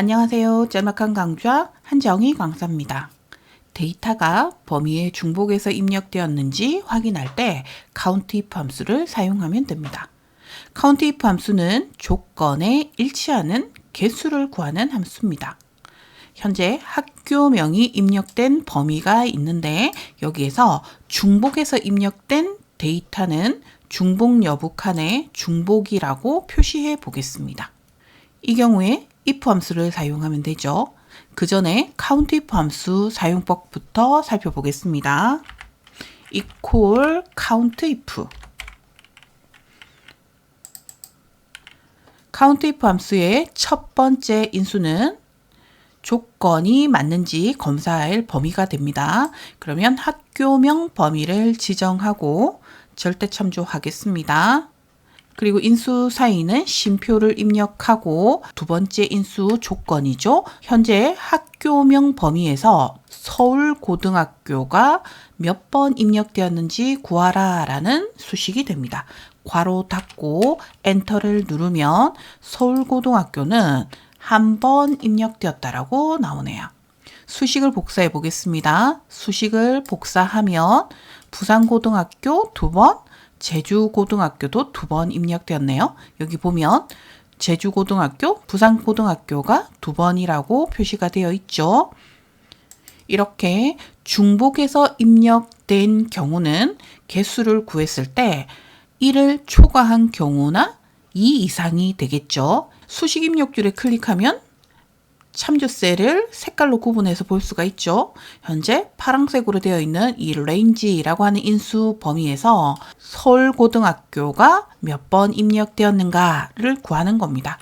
안녕하세요. 짤막한 강좌 한정희 강사입니다. 데이터가 범위의 중복에서 입력되었는지 확인할 때 countIF 함수를 사용하면 됩니다. countIF 함수는 조건에 일치하는 개수를 구하는 함수입니다. 현재 학교명이 입력된 범위가 있는데 여기에서 중복에서 입력된 데이터는 중복 여부 칸에 중복이라고 표시해 보겠습니다. 이 경우에 if 함수를 사용하면 되죠. 그 전에 countIF 함수 사용법부터 살펴보겠습니다. equal countIF countIF 함수의 첫 번째 인수는 조건이 맞는지 검사할 범위가 됩니다. 그러면 학교명 범위를 지정하고 절대 참조하겠습니다. 그리고 인수 사이는 쉼표를 입력하고 두 번째 인수 조건이죠. 현재 학교명 범위에서 서울고등학교가 몇 번 입력되었는지 구하라 라는 수식이 됩니다. 괄호 닫고 엔터를 누르면 서울고등학교는 한 번 입력되었다라고 나오네요. 수식을 복사해 보겠습니다. 수식을 복사하면 부산고등학교 두 번, 제주고등학교도 두 번 입력되었네요. 여기 보면 제주고등학교, 부산고등학교가 두 번이라고 표시가 되어 있죠. 이렇게 중복해서 입력된 경우는 개수를 구했을 때 1을 초과한 경우나 2 이상이 되겠죠. 수식 입력줄에 클릭하면 참조 셀을 색깔로 구분해서 볼 수가 있죠. 현재 파란색으로 되어 있는 이 레인지라고 하는 인수 범위에서 서울고등학교가 몇 번 입력되었는가를 구하는 겁니다.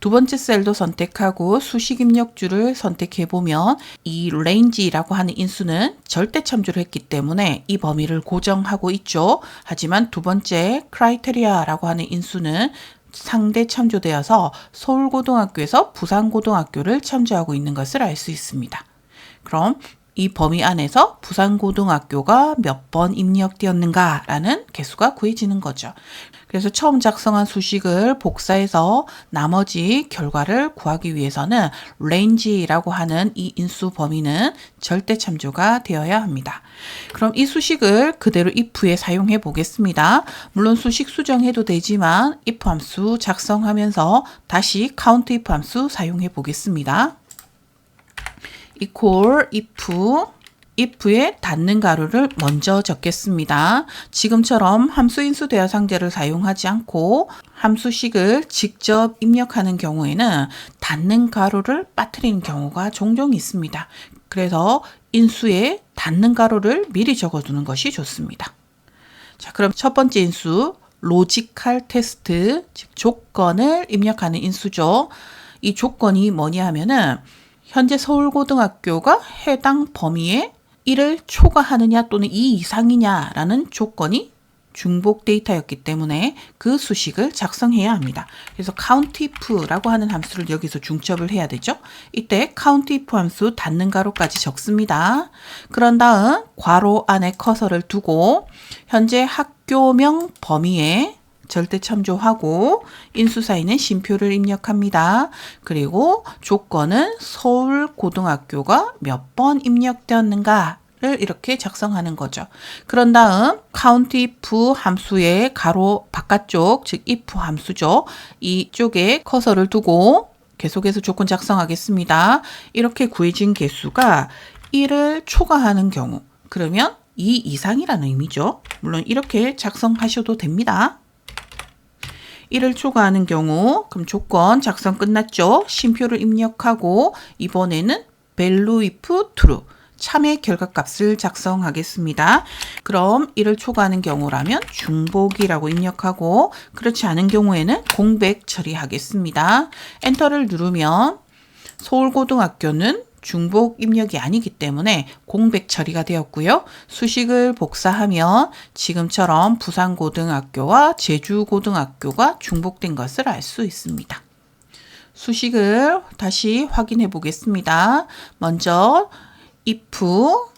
두 번째 셀도 선택하고 수식 입력줄을 선택해 보면 이 레인지라고 하는 인수는 절대 참조를 했기 때문에 이 범위를 고정하고 있죠. 하지만 두 번째 크라이테리아라고 하는 인수는 상대 참조되어서 서울고등학교에서 부산고등학교를 참조하고 있는 것을 알 수 있습니다. 그럼 이 범위 안에서 부산고등학교가 몇 번 입력되었는가라는 개수가 구해지는 거죠. 그래서 처음 작성한 수식을 복사해서 나머지 결과를 구하기 위해서는 range라고 하는 이 인수 범위는 절대 참조가 되어야 합니다. 그럼 이 수식을 그대로 if에 사용해 보겠습니다. 물론 수식 수정해도 되지만 if 함수 작성하면서 다시 count if 함수 사용해 보겠습니다. Equal if if에 닫는 가로를 먼저 적겠습니다. 지금처럼 함수 인수 대화 상대를 사용하지 않고 함수식을 직접 입력하는 경우에는 닫는 가로를 빠뜨리는 경우가 종종 있습니다. 그래서 인수에 닫는 가로를 미리 적어두는 것이 좋습니다. 자, 그럼 첫 번째 인수 로지컬 테스트, 즉 조건을 입력하는 인수죠. 이 조건이 뭐냐 하면은 현재 서울고등학교가 해당 범위에 1을 초과하느냐 또는 2 이상이냐라는 조건이 중복 데이터였기 때문에 그 수식을 작성해야 합니다. 그래서 countif라고 하는 함수를 여기서 중첩을 해야 되죠. 이때 countif 함수 닫는 가로까지 적습니다. 그런 다음 괄호 안에 커서를 두고 현재 학교명 범위에 절대 참조하고 인수 사이는 쉼표를 입력합니다. 그리고 조건은 서울 고등학교가 몇 번 입력되었는가 를 이렇게 작성하는 거죠. 그런 다음 countIF 함수의 가로 바깥쪽 즉 if 함수죠. 이쪽에 커서를 두고 계속해서 조건 작성하겠습니다. 이렇게 구해진 개수가 1을 초과하는 경우 그러면 2 이상이라는 의미죠. 물론 이렇게 작성하셔도 됩니다. 1을 초과하는 경우 그럼 조건 작성 끝났죠. 쉼표를 입력하고 이번에는 value if true 참의 결과값을 작성하겠습니다. 그럼 1을 초과하는 경우라면 중복이라고 입력하고 그렇지 않은 경우에는 공백 처리하겠습니다. 엔터를 누르면 서울고등학교는 중복 입력이 아니기 때문에 공백 처리가 되었고요. 수식을 복사하면 지금처럼 부산고등학교와 제주고등학교가 중복된 것을 알 수 있습니다. 수식을 다시 확인해 보겠습니다. 먼저 if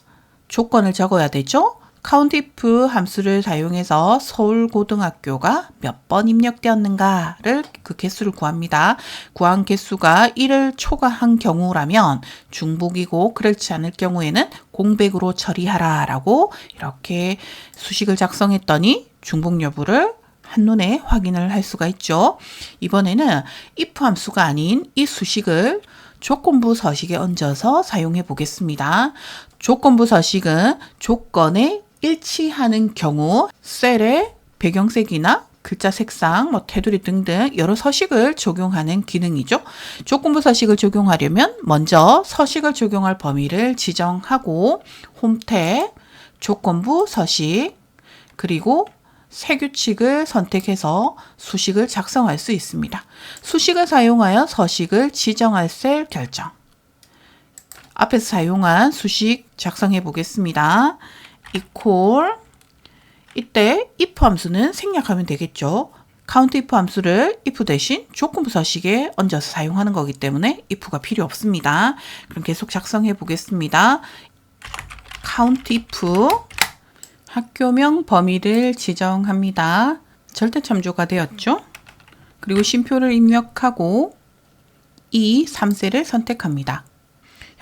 조건을 적어야 되죠. 카운티프 함수를 사용해서 서울고등학교가 몇 번 입력되었는가를 그 개수를 구합니다. 구한 개수가 1을 초과한 경우라면 중복이고 그렇지 않을 경우에는 공백으로 처리하라 라고 이렇게 수식을 작성했더니 중복 여부를 한눈에 확인을 할 수가 있죠. 이번에는 if 함수가 아닌 이 수식을 조건부 서식에 얹어서 사용해 보겠습니다. 조건부 서식은 조건에 일치하는 경우 셀의 배경색이나 글자 색상, 뭐 테두리 등등 여러 서식을 적용하는 기능이죠. 조건부 서식을 적용하려면 먼저 서식을 적용할 범위를 지정하고 홈탭 조건부 서식 그리고 새 규칙을 선택해서 수식을 작성할 수 있습니다. 수식을 사용하여 서식을 지정할 셀 결정. 앞에서 사용한 수식 작성해 보겠습니다. Equal 이때 if 함수는 생략하면 되겠죠. 카운트 if 함수를 if 대신 조건부 서식에 얹어서 사용하는 거기 때문에 if가 필요 없습니다. 그럼 계속 작성해 보겠습니다. count if 학교명 범위를 지정합니다. 절대 참조가 되었죠. 그리고 쉼표를 입력하고 이 3셀을 선택합니다.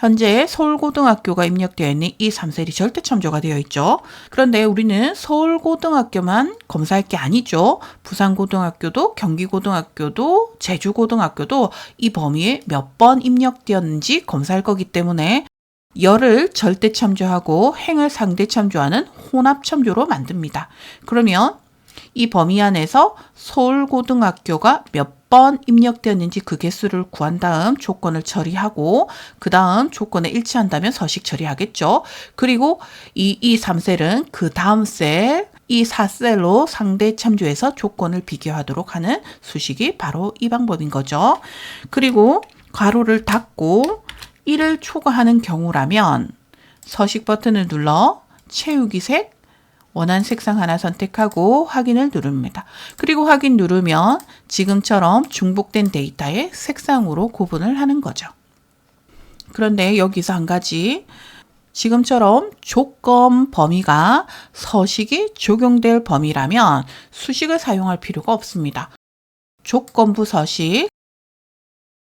현재 서울고등학교가 입력되어 있는 이 3셀이 절대 참조가 되어 있죠. 그런데 우리는 서울고등학교만 검사할 게 아니죠. 부산고등학교도 경기고등학교도 제주고등학교도 이 범위에 몇 번 입력되었는지 검사할 거기 때문에 열을 절대 참조하고 행을 상대 참조하는 혼합 참조로 만듭니다. 그러면 이 범위 안에서 서울고등학교가 몇 번 입력되었는지 그 개수를 구한 다음 조건을 처리하고 그 다음 조건에 일치한다면 서식 처리하겠죠. 그리고 이, 이 3셀은 그 다음 셀, 이 4셀로 상대 참조해서 조건을 비교하도록 하는 수식이 바로 이 방법인 거죠. 그리고 괄호를 닫고 1을 초과하는 경우라면 서식 버튼을 눌러 채우기 색 원하는 색상 하나 선택하고 확인을 누릅니다. 그리고 확인 누르면 지금처럼 중복된 데이터의 색상으로 구분을 하는 거죠. 그런데 여기서 한 가지 지금처럼 조건 범위가 서식이 적용될 범위라면 수식을 사용할 필요가 없습니다. 조건부 서식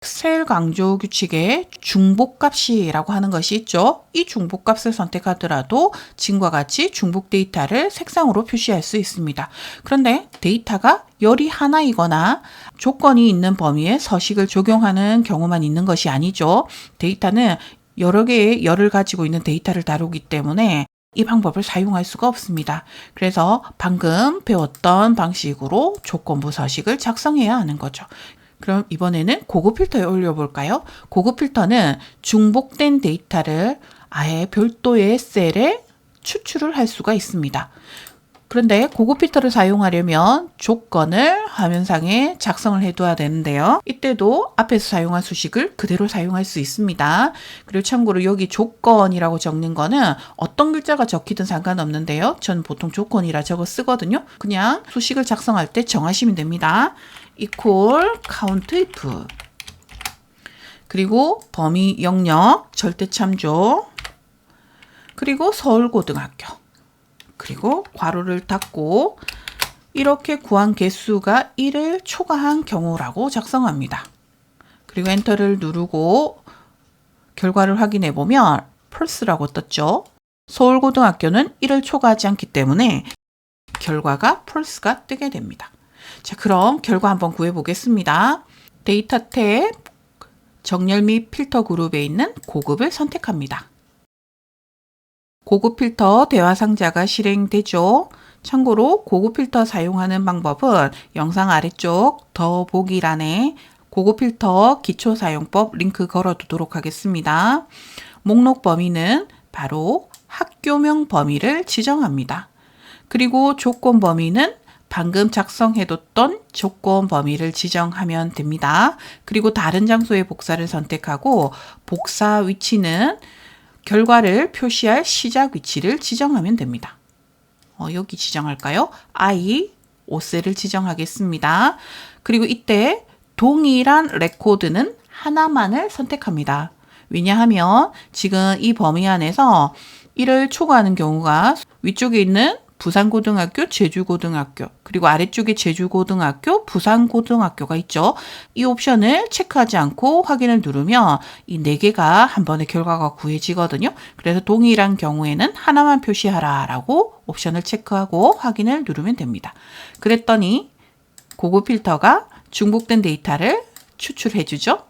셀 강조 규칙에 중복값이라고 하는 것이 있죠. 이 중복값을 선택하더라도 지금과 같이 중복 데이터를 색상으로 표시할 수 있습니다. 그런데 데이터가 열이 하나이거나 조건이 있는 범위에 서식을 적용하는 경우만 있는 것이 아니죠. 데이터는 여러 개의 열을 가지고 있는 데이터를 다루기 때문에 이 방법을 사용할 수가 없습니다. 그래서 방금 배웠던 방식으로 조건부 서식을 작성해야 하는 거죠. 그럼 이번에는 고급 필터에 올려볼까요? 고급 필터는 중복된 데이터를 아예 별도의 셀에 추출을 할 수가 있습니다. 그런데 고급 필터를 사용하려면 조건을 화면상에 작성을 해둬야 되는데요. 이때도 앞에서 사용한 수식을 그대로 사용할 수 있습니다. 그리고 참고로 여기 조건이라고 적는 거는 어떤 글자가 적히든 상관없는데요. 전 보통 조건이라 적어 쓰거든요. 그냥 수식을 작성할 때 정하시면 됩니다. Equal count if 그리고 범위 영역 절대 참조 그리고 서울고등학교 그리고 괄호를 닫고 이렇게 구한 개수가 1을 초과한 경우라고 작성합니다. 그리고 엔터를 누르고 결과를 확인해 보면 펄스라고 떴죠. 서울고등학교는 1을 초과하지 않기 때문에 결과가 펄스가 뜨게 됩니다. 자, 그럼 결과 한번 구해 보겠습니다. 데이터 탭 정렬 및 필터 그룹에 있는 고급을 선택합니다. 고급 필터 대화 상자가 실행되죠. 참고로 고급 필터 사용하는 방법은 영상 아래쪽 더 보기란에 고급 필터 기초 사용법 링크 걸어 두도록 하겠습니다. 목록 범위는 바로 학교명 범위를 지정합니다. 그리고 조건 범위는 방금 작성해뒀던 조건 범위를 지정하면 됩니다. 그리고 다른 장소의 복사를 선택하고 복사 위치는 결과를 표시할 시작 위치를 지정하면 됩니다. 어, 여기 지정할까요? I 5셀을 지정하겠습니다. 그리고 이때 동일한 레코드는 하나만을 선택합니다. 왜냐하면 지금 이 범위 안에서 이를 초과하는 경우가 위쪽에 있는 부산고등학교, 제주고등학교, 그리고 아래쪽에 제주고등학교, 부산고등학교가 있죠. 이 옵션을 체크하지 않고 확인을 누르면 이 네 개가 한 번에 결과가 구해지거든요. 그래서 동일한 경우에는 하나만 표시하라 라고 옵션을 체크하고 확인을 누르면 됩니다. 그랬더니 고급 필터가 중복된 데이터를 추출해 주죠.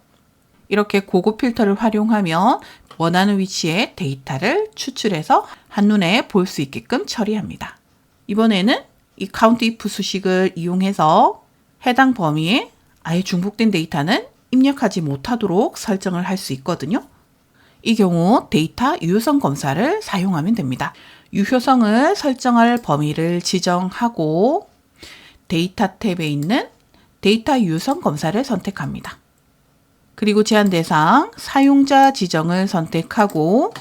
이렇게 고급 필터를 활용하면 원하는 위치에 데이터를 추출해서 한눈에 볼 수 있게끔 처리합니다. 이번에는 이 카운트 if 수식을 이용해서 해당 범위에 아예 중복된 데이터는 입력하지 못하도록 설정을 할 수 있거든요. 이 경우 데이터 유효성 검사를 사용하면 됩니다. 유효성을 설정할 범위를 지정하고 데이터 탭에 있는 데이터 유효성 검사를 선택합니다. 그리고 제한 대상 사용자 지정을 선택하고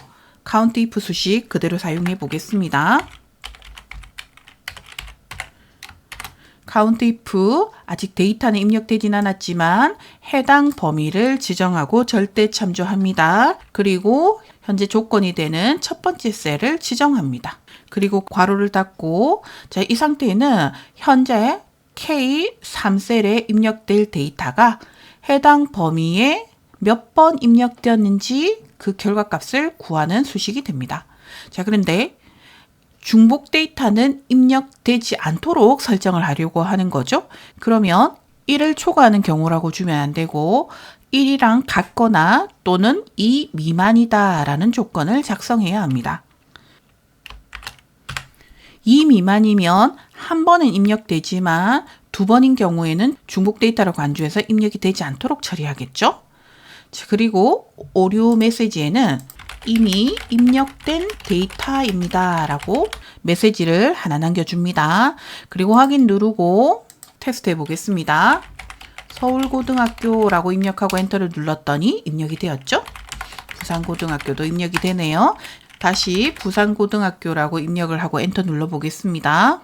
카운트 if 수식 그대로 사용해 보겠습니다. 카운트 if 아직 데이터는 입력되진 않았지만 해당 범위를 지정하고 절대 참조합니다. 그리고 현재 조건이 되는 첫 번째 셀을 지정합니다. 그리고 괄호를 닫고 자, 이 상태에는 현재 K3셀에 입력될 데이터가 해당 범위에 몇 번 입력되었는지 그 결과값을 구하는 수식이 됩니다. 자, 그런데 중복 데이터는 입력되지 않도록 설정을 하려고 하는 거죠. 그러면 1을 초과하는 경우라고 주면 안 되고 1이랑 같거나 또는 2 미만이다 라는 조건을 작성해야 합니다. 2 미만이면 한 번은 입력되지만 두 번인 경우에는 중복 데이터로 간주해서 입력이 되지 않도록 처리하겠죠. 자, 그리고 오류 메시지에는 이미 입력된 데이터입니다. 라고 메시지를 하나 남겨줍니다. 그리고 확인 누르고 테스트 해보겠습니다. 서울고등학교라고 입력하고 엔터를 눌렀더니 입력이 되었죠? 부산고등학교도 입력이 되네요. 다시 부산고등학교라고 입력을 하고 엔터 눌러보겠습니다.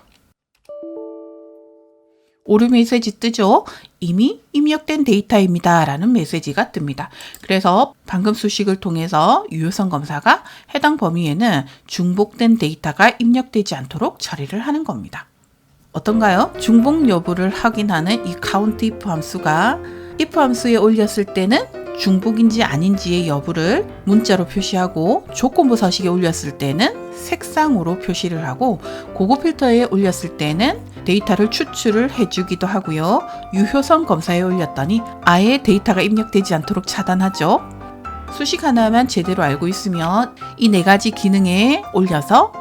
오류 메시지 뜨죠? 이미 입력된 데이터입니다. 라는 메시지가 뜹니다. 그래서 방금 수식을 통해서 유효성 검사가 해당 범위에는 중복된 데이터가 입력되지 않도록 처리를 하는 겁니다. 어떤가요? 중복 여부를 확인하는 이 count if 함수가 if 함수에 올렸을 때는 중복인지 아닌지의 여부를 문자로 표시하고 조건부 서식에 올렸을 때는 색상으로 표시를 하고 고급 필터에 올렸을 때는 데이터를 추출을 해주기도 하고요. 유효성 검사에 올렸더니 아예 데이터가 입력되지 않도록 차단하죠. 수식 하나만 제대로 알고 있으면 이 네 가지 기능에 올려서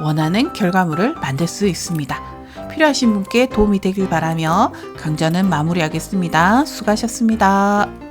원하는 결과물을 만들 수 있습니다. 필요하신 분께 도움이 되길 바라며 강좌는 마무리하겠습니다. 수고하셨습니다.